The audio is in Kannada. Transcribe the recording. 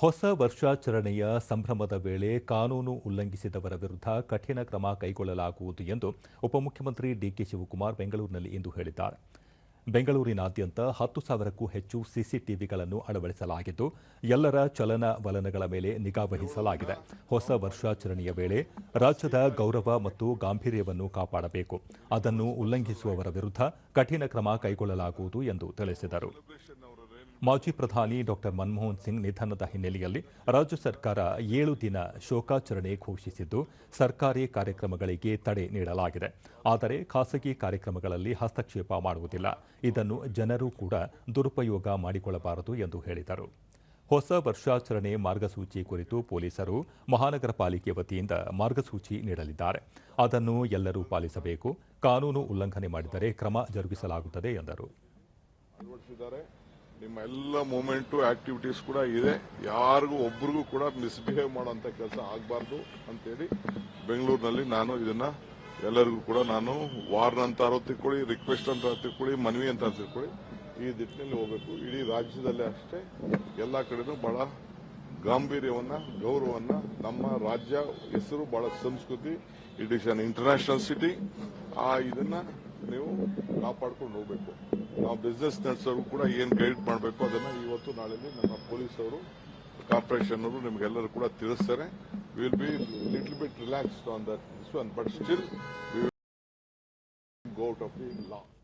ಹೊಸ ವರ್ಷಾಚರಣೆಯ ಸಂಭ್ರಮದ ವೇಳೆ ಕಾನೂನು ಉಲ್ಲಂಘಿಸಿದವರ ವಿರುದ್ಧ ಕಠಿಣ ಕ್ರಮ ಕೈಗೊಳ್ಳಲಾಗುವುದು ಎಂದು ಉಪಮುಖ್ಯಮಂತ್ರಿ ಡಿಕೆ ಶಿವಕುಮಾರ್ ಬೆಂಗಳೂರಿನಲ್ಲಿ ಇಂದು ಹೇಳಿದ್ದಾರೆ. ಬೆಂಗಳೂರಿನಾದ್ಯಂತ ಹತ್ತು ಸಾವಿರಕ್ಕೂ ಹೆಚ್ಚು ಸಿಸಿಟಿವಿಗಳನ್ನು ಅಳವಡಿಸಲಾಗಿದ್ದು, ಎಲ್ಲರ ಚಲನವಲನಗಳ ಮೇಲೆ ನಿಗಾ ವಹಿಸಲಾಗಿದೆ. ಹೊಸ ವರ್ಷಾಚರಣೆಯ ವೇಳೆ ರಾಜ್ಯದ ಗೌರವ ಮತ್ತು ಗಾಂಭೀರ್ಯವನ್ನು ಕಾಪಾಡಬೇಕು. ಅದನ್ನು ಉಲ್ಲಂಘಿಸುವವರ ವಿರುದ್ಧ ಕಠಿಣ ಕ್ರಮ ಕೈಗೊಳ್ಳಲಾಗುವುದು ಎಂದು ತಿಳಿಸಿದರು. ಮಾಜಿ ಪ್ರಧಾನಿ ಡಾಕ್ಟರ್ ಮನಮೋಹನ್ ಸಿಂಗ್ ನಿಧನದ ಹಿನ್ನೆಲೆಯಲ್ಲಿ ರಾಜ್ಯ ಸರ್ಕಾರ ಏಳು ದಿನ ಶೋಕಾಚರಣೆ ಘೋಷಿಸಿದ್ದು, ಸರ್ಕಾರಿ ಕಾರ್ಯಕ್ರಮಗಳಿಗೆ ತಡೆ ನೀಡಲಾಗಿದೆ. ಆದರೆ ಖಾಸಗಿ ಕಾರ್ಯಕ್ರಮಗಳಲ್ಲಿ ಹಸ್ತಕ್ಷೇಪ ಮಾಡುವುದಿಲ್ಲ. ಇದನ್ನು ಜನರು ಕೂಡ ದುರುಪಯೋಗ ಮಾಡಿಕೊಳ್ಳಬಾರದು ಎಂದು ಹೇಳಿದರು. ಹೊಸ ವರ್ಷಾಚರಣೆ ಮಾರ್ಗಸೂಚಿ ಕುರಿತು ಪೊಲೀಸರು ಮಹಾನಗರ ಪಾಲಿಕೆ ವತಿಯಿಂದ ಮಾರ್ಗಸೂಚಿ ನೀಡಲಿದ್ದಾರೆ. ಅದನ್ನು ಎಲ್ಲರೂ ಪಾಲಿಸಬೇಕು. ಕಾನೂನು ಉಲ್ಲಂಘನೆ ಮಾಡಿದರೆ ಕ್ರಮ ಜರುಗಿಸಲಾಗುತ್ತದೆ ಎಂದರು. ನಿಮ್ಮ ಎಲ್ಲ ಮೂಮೆಂಟು ಆಕ್ಟಿವಿಟೀಸ್ ಕೂಡ ಇದೆ. ಯಾರಿಗೂ ಒಬ್ರಿಗೂ ಕೂಡ ಮಿಸ್ಬಿಹೇವ್ ಮಾಡೋಂಥ ಕೆಲಸ ಆಗಬಾರ್ದು ಅಂತೇಳಿ ಬೆಂಗಳೂರಿನಲ್ಲಿ ನಾನು ಇದನ್ನ ಎಲ್ಲರಿಗೂ ಕೂಡ ನಾನು ವಾರ್ನ್ ಅಂತಾರೋ ತಿಳ್ಕೊಳ್ಳಿ ರಿಕ್ವೆಸ್ಟ್ ಅಂತ ತಿಳ್ಕೊಳ್ಳಿ, ಮನವಿ ಅಂತ ತಿಳ್ಕೊಳ್ಳಿ. ಈ ದಿಟ್ಟಿನಲ್ಲಿ ಹೋಗಬೇಕು. ಇಡೀ ರಾಜ್ಯದಲ್ಲೇ ಅಷ್ಟೇ ಎಲ್ಲ ಕಡೆನೂ ಬಹಳ ಗಾಂಭೀರ್ಯವನ್ನ, ಗೌರವವನ್ನ ನಮ್ಮ ರಾಜ್ಯ ಹೆಸರು ಬಹಳ ಸಂಸ್ಕೃತಿ it is an international city ಆ ಇದನ್ನ ನೀವು ಕಾಪಾಡ್ಕೊಂಡು ಹೋಗ್ಬೇಕು. ನಾವು ಬಿಸ್ನೆಸ್ ನಡೆಸೋರು ಕೂಡ ಏನ್ ಗೈಡ್ ಮಾಡಬೇಕು ಅದನ್ನ ಇವತ್ತು ನಾಳೆಲ್ಲಿ ನಮ್ಮ ಪೊಲೀಸ್ ಅವರು ಕಾರ್ಪೊರೇಷನ್ ಅವರು ನಿಮ್ಗೆಲ್ಲರೂ ಕೂಡ ತಿಳಿಸ್ತಾರೆ. Will be little bit relaxed on that one but still go out of the law